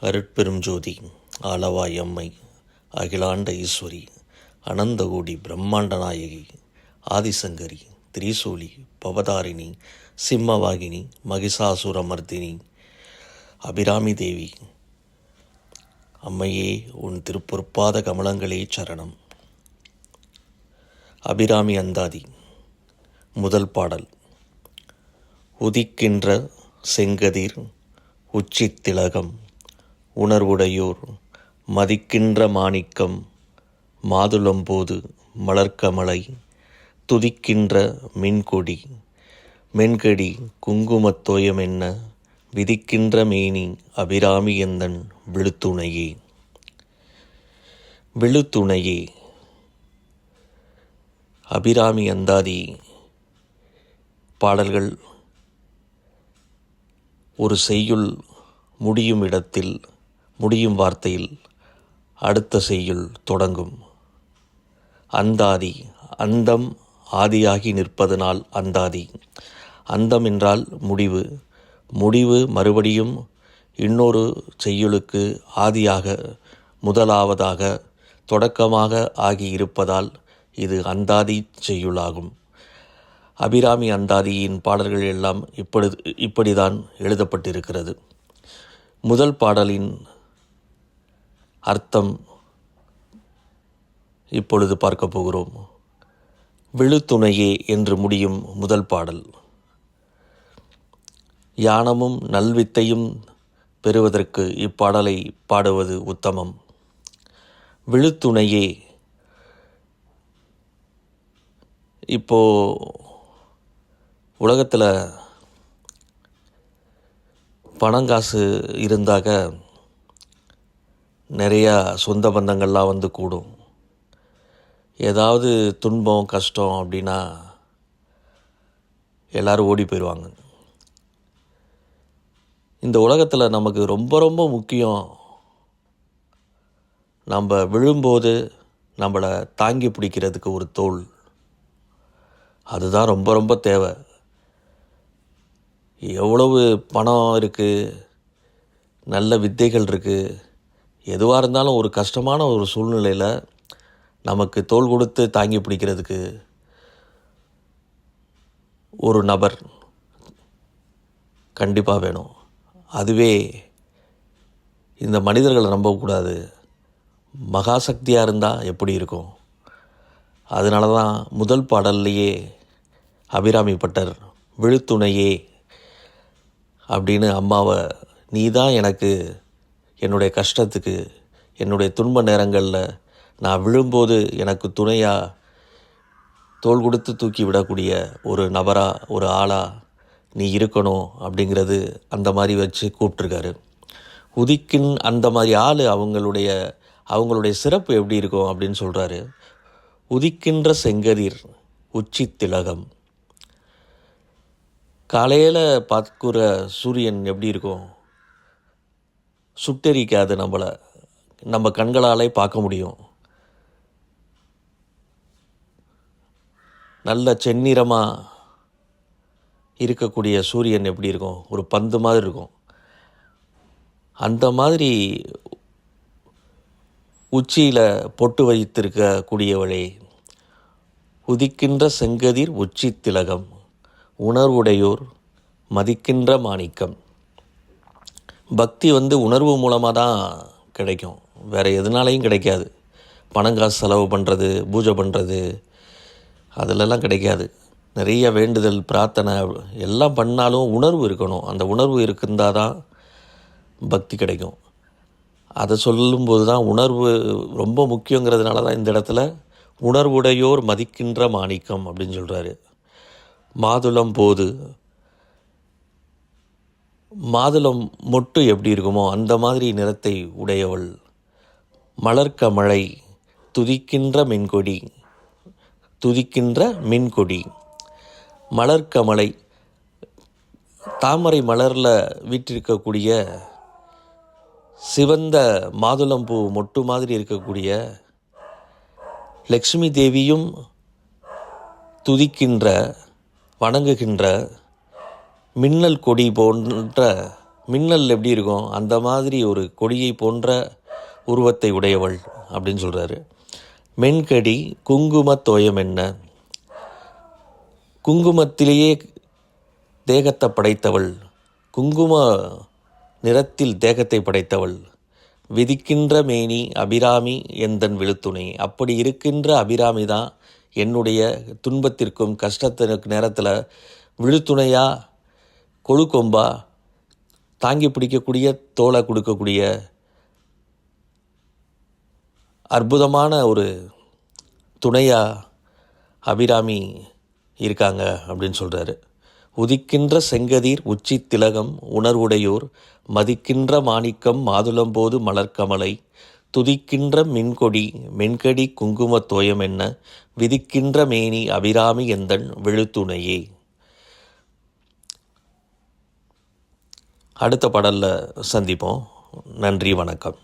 அருட்பெரும் ஜோதி ஆலவாய் அம்மை அகிலாண்ட ஈஸ்வரி அனந்தகோடி பிரம்மாண்ட நாயகி ஆதிசங்கரி திரிசூலி பவதாரிணி சிம்மவாகினி மகிஷாசுரமர்தினி அபிராமி தேவி. அம்மையே உன் திருப்பொற்பாத கமலங்களே சரணம். அபிராமி அந்தாதி முதல் பாடல். உதிக்கின்ற செங்கதிர் உச்சித் திலகம் உணர்வுடையோர் மதிக்கின்ற மாணிக்கம் மாதுளம்போது மலர்க்கமலை துதிக்கின்ற மின்கொடி மென்கடி குங்குமத் தோயமென்ன விதிக்கின்ற மேனி அபிராமி எந்தன் விழுத்துணையே? விழுத்துணையே அபிராமி அந்தாதி பாடல்கள் ஒரு செய்யுள் முடியும் இடத்தில் முடியும் வார்த்தையில் அடுத்த செய்யுள் தொடங்கும். அந்தாதி அந்தம் ஆதியாகி நிற்பதனால் அந்தாதி. அந்தம் என்றால் முடிவு. முடிவு மறுபடியும் இன்னொரு செய்யுளுக்கு ஆதியாக முதலாவதாக தொடக்கமாக ஆகி இருப்பதால் இது அந்தாதி செய்யுளாகும். அபிராமி அந்தாதியின் பாடல்கள் எல்லாம் இப்படி இப்படிதான் எழுதப்பட்டிருக்கிறது. முதல் பாடலின் அர்த்தம் இப்பொழுது பார்க்க போகிறோம். விழுத்துணையே என்று முடியும் முதல் பாடல். யானமும் நல்வித்தையும் பெறுவதற்கு இப்பாடலை பாடுவது உத்தமம். விழுத்துணையே. இப்போ உலகத்தில் பணங்காசு இருந்தாக நிறையா சொந்த பந்தங்கள்லாம் வந்து கூடும். ஏதாவது துன்பம் கஷ்டம் அப்படின்னா எல்லாரும் ஓடி போயிடுவாங்க இந்த உலகத்தில் நமக்கு ரொம்ப ரொம்ப முக்கியம் நம்ம விழும்போது நம்மளை தாங்கி பிடிக்கிறதுக்கு ஒரு தோல். அதுதான் ரொம்ப ரொம்ப தேவை. எவ்வளவு பணம் இருக்குது நல்ல வித்தைகள் இருக்குது எதுவாக இருந்தாலும் ஒரு கஷ்டமான ஒரு சூழ்நிலையில் நமக்கு தோல் கொடுத்து தாங்கி பிடிக்கிறதுக்கு ஒரு நபர் கண்டிப்பாக வேணும். அதுவே இந்த மனிதர்களை நம்பக்கூடாது மகாசக்தியாக இருந்தால் எப்படி இருக்கும்? அதனால தான் முதல் பாடல்லையே அபிராமி பட்டர் விழுத்துணையே அப்படின்னு அம்மாவை நீ தான் எனக்கு என்னுடைய கஷ்டத்துக்கு என்னுடைய துன்ப நேரங்களில் நான் விழும்போது எனக்கு துணையாக தோள் கொடுத்து தூக்கி விடக்கூடிய ஒரு நபராக ஒரு ஆளாக நீ இருக்கணும் அப்படிங்கிறது அந்த மாதிரி வச்சு கூப்பிட்ருக்காரு உதிக்கின் அந்த மாதிரி ஆள் அவங்களுடைய அவங்களுடைய சிறப்பு எப்படி இருக்கும் அப்படின்னு சொல்கிறாரு உதிக்கின்ற செங்கதிர் உச்சி திலகம். காலையில் பார்க்குற சூரியன் எப்படி இருக்கும்? சுட்டெரிக்காது நம்மளை நம்ம கண்களாலே பார்க்க முடியும். நல்ல செந்நிறமாக இருக்கக்கூடிய சூரியன் எப்படி இருக்கும்? ஒரு பந்து மாதிரி இருக்கும். அந்த மாதிரி உச்சியில் பொட்டு வைத்திருக்கக்கூடியவளே உதிக்கின்ற செங்கதிர் உச்சி திலகம் உணர்வுடையோர் மதிக்கின்ற மாணிக்கம். பக்தி வந்து உணர்வு மூலமாக தான் கிடைக்கும். வேறு எதுனாலையும் கிடைக்காது. பணம் காசு செலவு பண்ணுறது பூஜை பண்ணுறது அதிலெல்லாம் கிடைக்காது. நிறைய வேண்டுதல் பிரார்த்தனை எல்லாம் பண்ணாலும் உணர்வு இருக்கணும். அந்த உணர்வு இருந்தால் தான் பக்தி கிடைக்கும். அதை சொல்லும்போது தான் உணர்வு ரொம்ப முக்கியங்கிறதுனால தான் இந்த இடத்துல உணர்வுடையோர் மதிக்கின்ற மாணிக்கம் அப்படின்னு சொல்கிறாரு மாதுளம் போது மாதுளம் மொட்டு எப்படி இருக்குமோ அந்த மாதிரி நிறத்தை உடையவள். மலர்க்கமழை துதிக்கின்ற மின்கொடி துதிக்கின்ற மின்கொடி. மலர்க்கமலை தாமரை மலரில் வீற்றிருக்கக்கூடிய சிவந்த மாதுளம்பூ மொட்டு மாதிரி இருக்கக்கூடிய லக்ஷ்மி தேவியும் துதிக்கின்ற வணங்குகின்ற மின்னல் கொடி போன்ற மின்னல் எப்படி இருக்கும்? அந்த மாதிரி ஒரு கொடியை போன்ற உருவத்தை உடையவள் அப்படின்னு சொல்கிறாரு மென்கடி குங்கும தோயம் என்ன? குங்குமத்திலேயே தேகத்தை படைத்தவள் குங்கும நிறத்தில் தேகத்தை படைத்தவள். விதிக்கின்ற மேனி அபிராமி எந்தன் விழுத்துணை? அப்படி இருக்கின்ற அபிராமி தான் என்னுடைய துன்பத்திற்கும் கஷ்டத்திற்கு நேரத்தில் விழுத்துணையாக கொழுக்கொம்பா தாங்கி பிடிக்கக்கூடிய தோலை கொடுக்கக்கூடிய அற்புதமான ஒரு துணையாக அபிராமி இருக்காங்க அப்படின்னு சொல்கிறாரு உதிக்கின்ற செங்கதிர் உச்சி திலகம் உணர்வுடையோர் மதிக்கின்ற மாணிக்கம் மாதுளம்போது மலர்க்கமலை துதிக்கின்ற மின்கொடி மென்கடி குங்குமத் தோயம் என்ன விதிக்கின்ற மேனி அபிராமி எந்தன் விழுத்துணையே அடுத்த பாடலில் சந்திப்போம். நன்றி வணக்கம்.